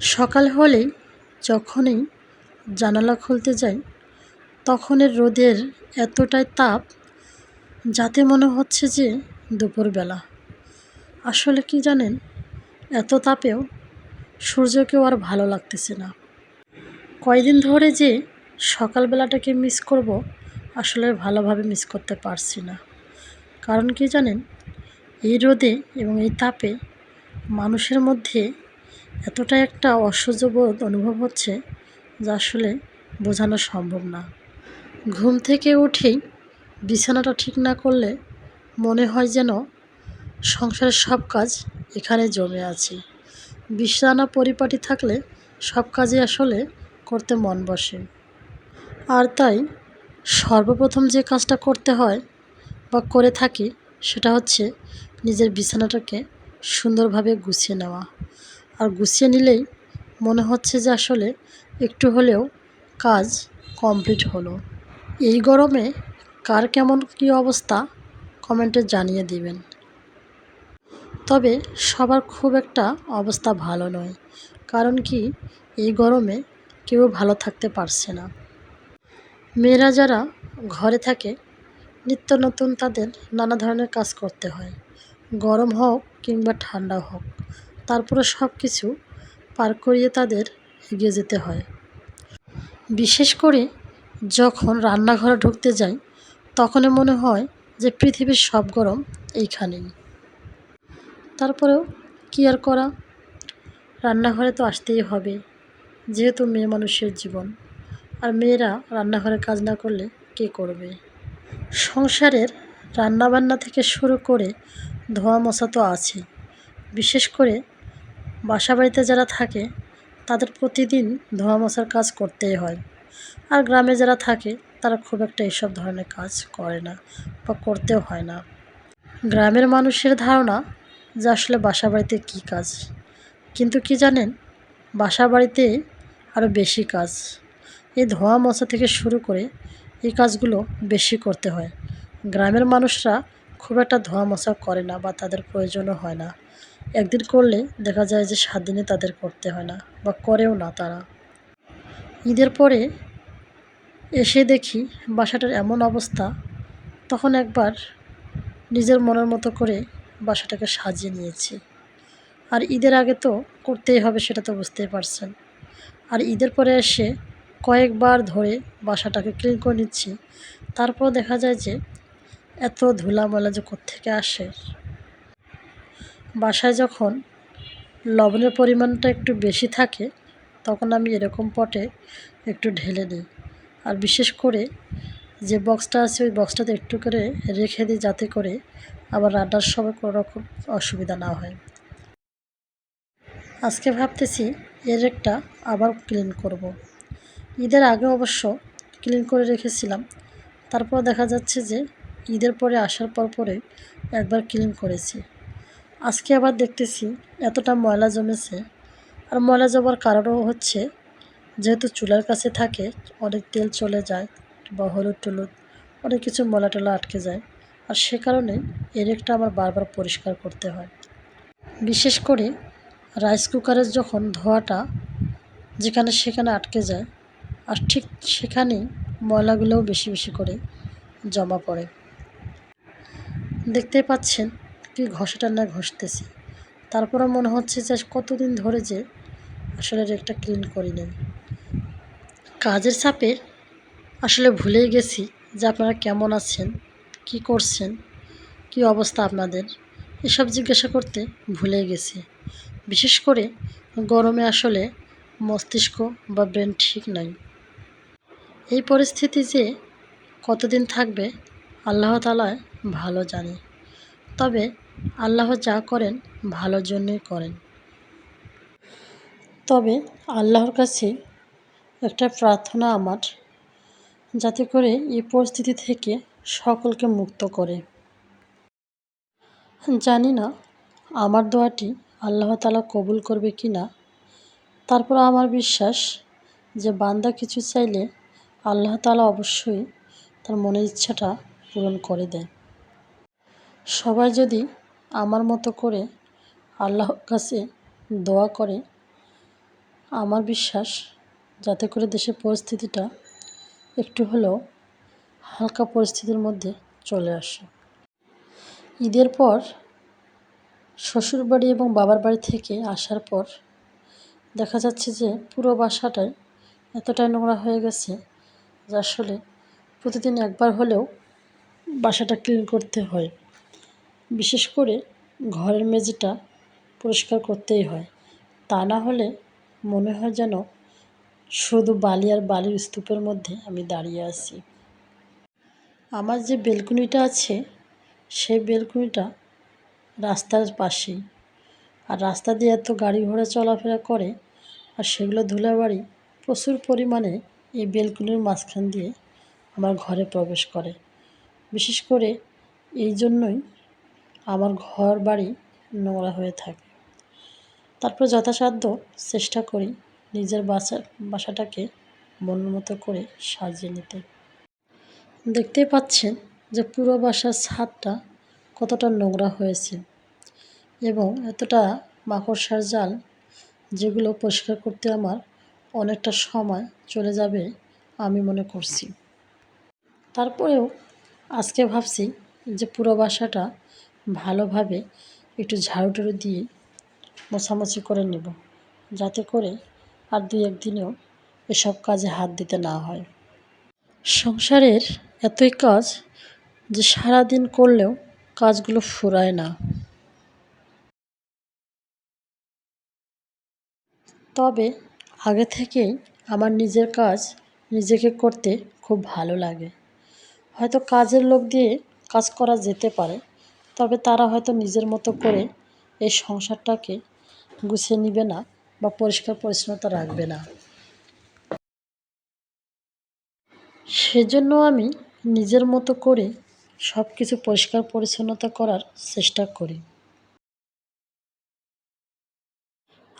সকাল হলেই যখনই জানালা খুলতে যাই, তখনের রোদের এতটাই তাপ যাতে মনে হচ্ছে যে দুপুরবেলা। আসলে কি জানেন, এত তাপেও সূর্যকেও আর ভালো লাগতেছে না। কয়দিন ধরে যে সকালবেলাটাকে মিস করব, আসলে ভালোভাবে মিস করতে পারছি না। কারণ কি জানেন, এই রোদে এবং এই তাপে মানুষের মধ্যে এতটা একটা অসহ্য বোধ অনুভব হচ্ছে যা আসলে বোঝানো সম্ভব না। ঘুম থেকে উঠেই বিছানাটা ঠিক না করলে মনে হয় যেন সংসারের সব কাজ এখানে জমে আছে। বিছানা পরিপাটি থাকলে সব কাজই আসলে করতে মন বসে। আর তাই সর্বপ্রথম যে কাজটা করতে হয় বা করে থাকি সেটা হচ্ছে নিজের বিছানাটাকে সুন্দরভাবে গুছিয়ে নেওয়া। আর গুছিয়ে নিলেই মনে হচ্ছে যে আসলে একটু হলেও কাজ কমপ্লিট হলো। এই গরমে কার কেমন কী অবস্থা কমেন্টে জানিয়ে দিবেন। তবে সবার খুব একটা অবস্থা ভালো নয়, কারণ কি এই গরমে কেউ ভালো থাকতে পারছে না। মেয়েরা যারা ঘরে থাকে, নিত্য নতুন তাদের নানা ধরনের কাজ করতে হয়, গরম হোক কিংবা ঠান্ডা হোক। তারপরে সব কিছু পার করিয়ে তাদের এগিয়ে যেতে হয়। বিশেষ করে যখন রান্নাঘরে ঢুকতে যাই, তখনই মনে হয় যে পৃথিবীর সব গরম এইখানেই। তারপরেও কী আর করা? রান্নাঘরে তো আসতেই হবে, যেহেতু মেয়ে মানুষের জীবন। আর মেয়েরা রান্নাঘরে কাজ না করলে কে করবে? সংসারের রান্নাবান্না থেকে শুরু করে ধোয়া মশা তো আছে বিশেষ করে বাসা বাড়িতে যারা থাকে, তাদের প্রতিদিন ধোয়া মশার কাজ করতেই হয়। আর গ্রামে যারা থাকে, তারা খুব একটা এসব ধরনের কাজ করে না বা করতেও হয় না। গ্রামের মানুষের ধারণা যে আসলে বাসা বাড়িতে কী কাজ। কিন্তু কি জানেন বাসা বাড়িতে আরও বেশি কাজ। এই ধোয়া মশা থেকে শুরু করে এই কাজগুলো বেশি করতে হয়। গ্রামের মানুষরা খুব একটা ধোয়া মশা করে না বা তাদের প্রয়োজনও হয় না। একদিন করলে দেখা যায় যে সাত দিনে তাদের করতে হয় না বা করেও না তারা। ঈদের পরে এসে দেখি বাসাটার এমন অবস্থা, তখন একবার নিজের মনের মতো করে বাসাটাকে সাজিয়ে নিয়েছি। আর ঈদের আগে তো করতেই হবে সেটা তো বুঝতেই পারছেন। আর ঈদের পরে এসে কয়েকবার ধরে বাসাটাকে ক্লিন করে নিচ্ছি। তারপর দেখা যায় যে এত ধুলা ময়লা যে থেকে আসে? বাসায় যখন লবণের পরিমাণটা একটু বেশি থাকে, তখন আমি এরকম পটে একটু ঢেলে নিই আর বিশেষ করে যে বক্সটা আছে, ওই বক্সটাতে একটু করে রেখে দিই যাতে করে আবার রান্নার সময় কোনো রকম অসুবিধা না হয়। আজকে ভাবতেছি এর একটা আবার ক্লিন করব। ঈদের আগে অবশ্য ক্লিন করে রেখেছিলাম। তারপর দেখা যাচ্ছে যে ঈদের পরে আসার পর পরে একবার ক্লিন করেছি। আজকে আবার দেখতেছি এতটা ময়লা জমেছে। আর ময়লা জমার কারণও হচ্ছে যেহেতু চুলার কাছে থাকে, অনেক তেল চলে যায় বা হলুদ টলুদ, অনেক কিছু ময়লা টলা আটকে যায়। আর সে কারণে এর একটা আমার বারবার পরিষ্কার করতে হয়। বিশেষ করে রাইস কুকারের যখন ধোয়াটা যেখানে সেখানে আটকে যায়, আর ঠিক সেখানেই ময়লাগুলোও বেশি বেশি করে জমা পড়ে। দেখতে পাচ্ছেন কি ঘষাটা না ঘষতেছি? তারপরে মনে হচ্ছে যে কতদিন ধরে যে আসলে একটা ক্লিন করি নেই। কাজের চাপে আসলে ভুলেই গেছি যে আপনারা কেমন আছেন, কি করছেন, কি অবস্থা আপনাদের? এসব জিজ্ঞাসা করতে ভুলে গেছি। বিশেষ করে গরমে আসলে মস্তিষ্ক বা ব্রেন ঠিক নাই। এই পরিস্থিতি যে কতদিন থাকবে, আল্লাহ তালায় ভালো জানে। তবে আল্লাহ যা করেন ভালোর জন্যই করেন। তবে আল্লাহর কাছে একটা প্রার্থনা আমার, যাতে করে এই পরিস্থিতি থেকে সকলকে মুক্ত করে। জানি না আমার দোয়াটি আল্লাহ তালা কবুল করবে কি না তারপর আমার বিশ্বাস যে বান্দা কিছু চাইলে আল্লাহ তালা অবশ্যই তার মনের ইচ্ছাটা পূরণ করে দেয়। সবাই যদি আমার মতো করে আল্লাহর কাছে দোয়া করে, আমার বিশ্বাস যাতে করে দেশের পরিস্থিতিটা একটু হলেও হালকা পরিস্থিতির মধ্যে চলে আসে। ঈদের পর শ্বশুরবাড়ি এবং বাবার বাড়ি থেকে আসার পর দেখা যাচ্ছে যে পুরো বাসাটাই এতটাই নোংরা হয়ে গেছে যে আসলে প্রতিদিন একবার হলেও বাসাটা ক্লিন করতে হয়। বিশেষ করে ঘরের মেঝেটা পরিষ্কার করতেই হয়। তা না হলে মনে হয় যেন শুধু বালি আর বালির স্তূপের মধ্যে আমি দাঁড়িয়ে আছি। আমার যে বেলকুনিটা আছে, সেই বেলকুনিটা রাস্তার পাশেই। আর রাস্তা দিয়ে এত গাড়ি ঘোড়া চলাফেরা করে, আর সেগুলো ধুলাবাড়ি প্রচুর পরিমাণে এই বেলকুনির মাঝখান দিয়ে আমার ঘরে প্রবেশ করে। বিশেষ করে এই জন্যই আমার ঘর বাড়ি নোংরা হয়ে থাকে। তারপর যথাসাধ্য চেষ্টা করি নিজের বাসা, বাসাটাকে মতো করে সাজিয়ে নিতে। দেখতেই পাচ্ছেন যে পুরো বাসার ছাদটা কতটা নোংরা হয়েছে এবং এতটা মাকড়সার জাল যেগুলো পরিষ্কার করতে আমার অনেকটা সময় চলে যাবে আমি মনে করছি। তারপরেও আজকে ভাবছি যে পুরো বাসাটা ভালোভাবে একটু ঝাড়ু টাড়ু দিয়ে মোছামুছি করে নেব। যাতে করে আর দুই একদিনেও এসব কাজে হাত দিতে না হয়। সংসারের এতই কাজ যে সারাদিন করলেও কাজগুলো ফুরায় না। তবে আগে থেকেই আমার নিজের কাজ নিজেকে করতে খুব ভালো লাগে। হয়তো কাজের লোক দিয়ে কাজ করা যেতে পারে তবে তারা হয়তো নিজের মতো করে এই সংসারটাকে গুছিয়ে নিবে না বা পরিষ্কার পরিচ্ছন্নতা রাখবে না। সেজন্য আমি নিজের মতো করে সব কিছু পরিষ্কার পরিচ্ছন্নতা করার চেষ্টা করি।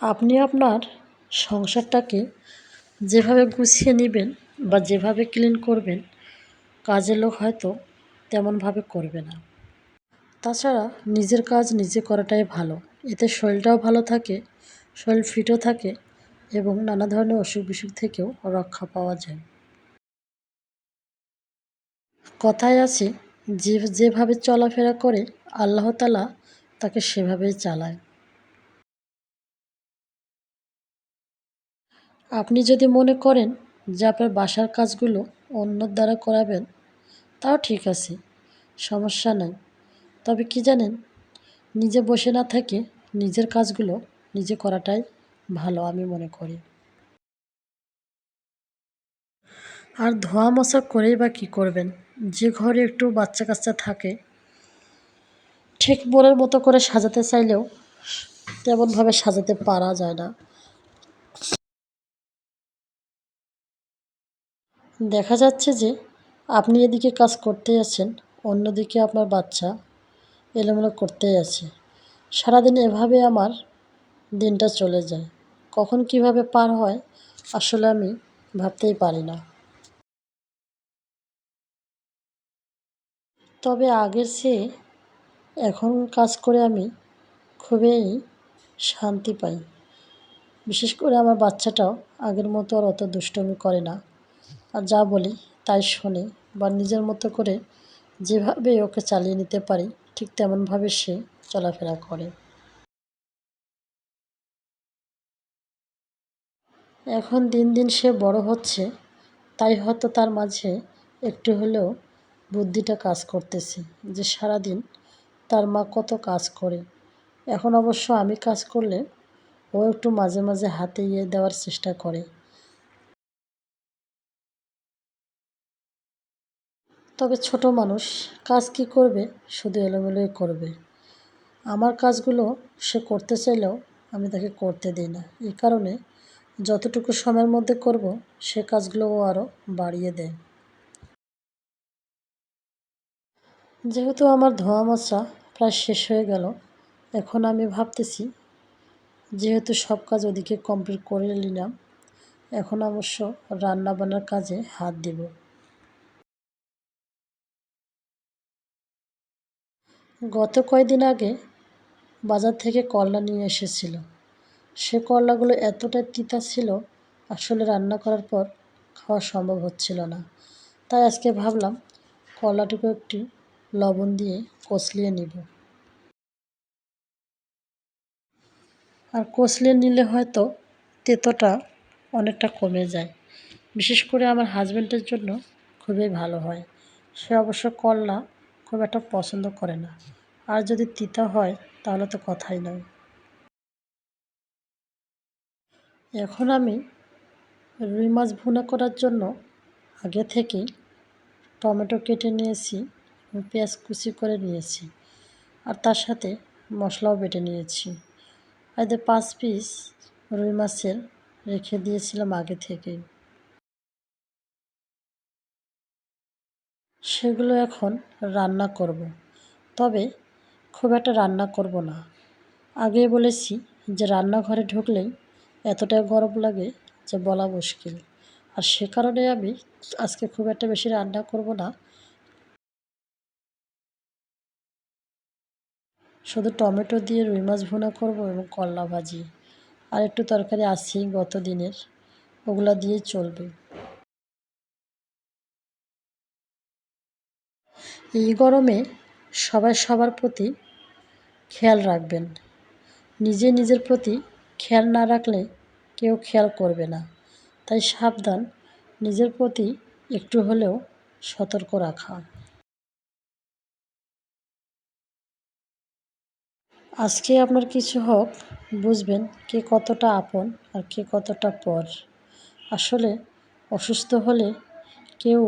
আপনি আপনার সংসারটাকে যেভাবে গুছিয়ে নেবেন বা যেভাবে ক্লিন করবেন, কাজের লোক হয়তো তেমনভাবে করবে না। তাছাড়া নিজের কাজ নিজে করাটাই ভালো। এতে শরীরটাও ভালো থাকে, শরীর ফিটও থাকে এবং নানা ধরনের অসুখ বিসুখ থেকেও রক্ষা পাওয়া যায়। কথায় আছে, যে যেভাবে চলাফেরা করে, আল্লাহ তালা তাকে সেভাবেই চালায়। আপনি যদি মনে করেন যে আপনার বাসার কাজগুলো অন্যর দ্বারা করাবেন, তাও ঠিক আছে, সমস্যা নাই। তবে কি জানেন, নিজে বসে না থেকে নিজের কাজগুলো নিজে করাটাই ভালো আমি মনে করি। আর ধোয়া মশা করেই বা কী করবেন? যে ঘরে একটু বাচ্চা কাচ্চা থাকে, ঠিক মনের মতো করে সাজাতে চাইলেও তেমনভাবে সাজাতে পারা যায় না। দেখা যাচ্ছে যে আপনি এদিকে কাজ করতে যাচ্ছেন, অন্যদিকে আপনার বাচ্চা এলোমেলো করতেই আছে। সারাদিন এভাবে আমার দিনটা চলে যায়। কখন কীভাবে পার হয় আসলে আমি ভাবতেই পারি না। তবে আগের চেয়ে এখন কাজ করে আমি খুবই শান্তি পাই। বিশেষ করে আমার বাচ্চাটাও আগের মতো আর অত দুষ্টমি করে না। আর যা বলি তাই শোনে বা নিজের মতো করে যেভাবে ওকে চালিয়ে নিতে পারি ঠিক তেমনভাবে সে চলাফেরা করে। এখন দিন দিন সে বড় হচ্ছে, তাই হয়তো তার মাঝে একটু হলেও বুদ্ধিটা কাজ করতেছে যে সারাদিন তার মা কত কাজ করে। এখন অবশ্য আমি কাজ করলে ও একটু মাঝে মাঝে হাতে ইয়ে দেওয়ার চেষ্টা করে। তবে ছোট মানুষ কাজ কি করবে, শুধু এলোমেলোই করবে। আমার কাজগুলো সে করতে চাইলেও আমি তাকে করতে দিই না। এই কারণে যতটুকু সময়ের মধ্যে করব, সে কাজগুলো ও আরও বাড়িয়ে দেয়। যেহেতু আমার ধোয়া মোছা প্রায় শেষ হয়ে গেল, এখন আমি ভাবতেছি, যেহেতু সব কাজ ওদিকে কমপ্লিট করে নিলাম, এখন অবশ্য রান্না বান্নার কাজে হাত দেব। গত কয়েকদিন আগে বাজার থেকে করলা নিয়ে এসেছিল। সে করলাগুলো এতটাই তিতা ছিল, আসলে রান্না করার পর খাওয়া সম্ভব হচ্ছিল না। তাই আজকে ভাবলাম করলাটিকে একটি লবণ দিয়ে কষলিয়ে নিব। আর কষলিয়ে নিলে হয়তো তেতোটা অনেকটা কমে যায়। বিশেষ করে আমার হাজব্যান্ডের জন্য খুবই ভালো হয়। সে অবশ্য করলা খুব একটা পছন্দ করে না। আর যদি তিতা হয়, তাহলে তো কথাই নয়। এখন আমি রুই মাছ ভুনা করার জন্য আগে থেকেই টমেটো কেটে নিয়েছি পেঁয়াজ কুচি করে নিয়েছি আর তার সাথে মশলাও বেটে নিয়েছি। আর পাঁচ পিস রুই মাছের রেখে দিয়েছিলাম আগে থেকেই। সেগুলো এখন রান্না করব। তবে খুব একটা রান্না করব না। আগে বলেছি যে রান্নাঘরে ঢুকলেই এতটাই গরম লাগে যে বলা মুশকিল। আর সে কারণে আমি আজকে খুব একটা বেশি রান্না করব না। শুধু টমেটো দিয়ে রুই মাছ ভুনা করব এবং করলা ভাজি। আর একটু তরকারি আছেই গত দিনের ওগুলা দিয়ে চলবে। এই গরমে সবাই সবার প্রতি খেয়াল রাখবেন। নিজে নিজের প্রতি খেয়াল না রাখলে কেউ খেয়াল করবে না। তাই সাবধান নিজের প্রতি একটু হলেও সতর্ক রাখা। আজকে আপনার কিছু হোক, বুঝবেন কে কতটা আপন আর কে কতটা পর। আসলে অসুস্থ হলে কেউ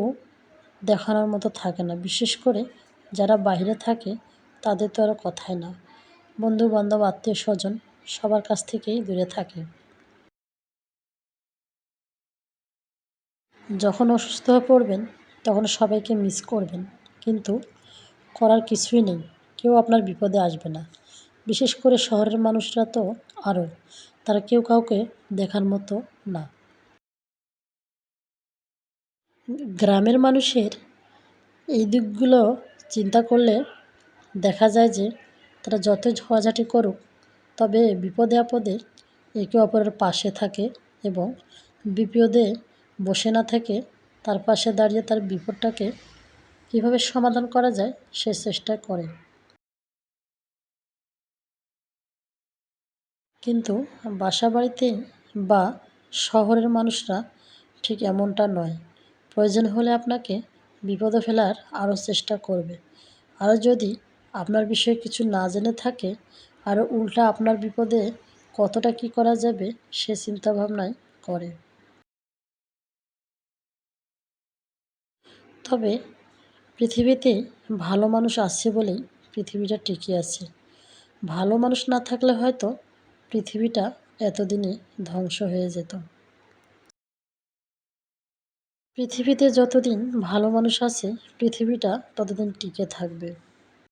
দেখানোর মতো থাকে না। বিশেষ করে যারা বাইরে থাকে, তাদের তো আর কথাই না। বন্ধু বান্ধব আত্মীয় স্বজন সবার কাছ থেকেই দূরে থাকে। যখন অসুস্থ হয়ে পড়বেন, তখন সবাইকে মিস করবেন। কিন্তু করার কিছুই নেই। কেউ আপনার বিপদে আসবে না। বিশেষ করে শহরের মানুষরা তো আরও। তারা কেউ কাউকে দেখার মতো না। গ্রামের মানুষের এই দিকগুলো চিন্তা করলে দেখা যায় যে তারা যত ঝোয়াঝাটি করুক, তবে বিপদে আপদে একে অপরের পাশে থাকে এবং বিপদে বসে না থেকে তার পাশে দাঁড়িয়ে তার বিপদটাকে কীভাবে সমাধান করা যায় সে চেষ্টা করে। কিন্তু বাসা বাড়িতে বা শহরের মানুষরা ঠিক এমনটা নয়। প্রয়োজন হলে আপনাকে বিপদে ফেলার আরও চেষ্টা করবে। আরও যদি আপনার বিষয়ে কিছু না জেনে থাকে আরও উল্টা আপনার বিপদে কতটা কি করা যাবে সে চিন্তাভাবনাই করে তবে পৃথিবীতে ভালো মানুষ আছে বলেই পৃথিবীটা টিকে আছে। ভালো মানুষ না থাকলে হয়তো পৃথিবীটা এতদিনে ধ্বংস হয়ে যেত। পৃথিবীতে যতদিন ভালো মানুষ আছে পৃথিবীটা ততদিন টিকে থাকবে।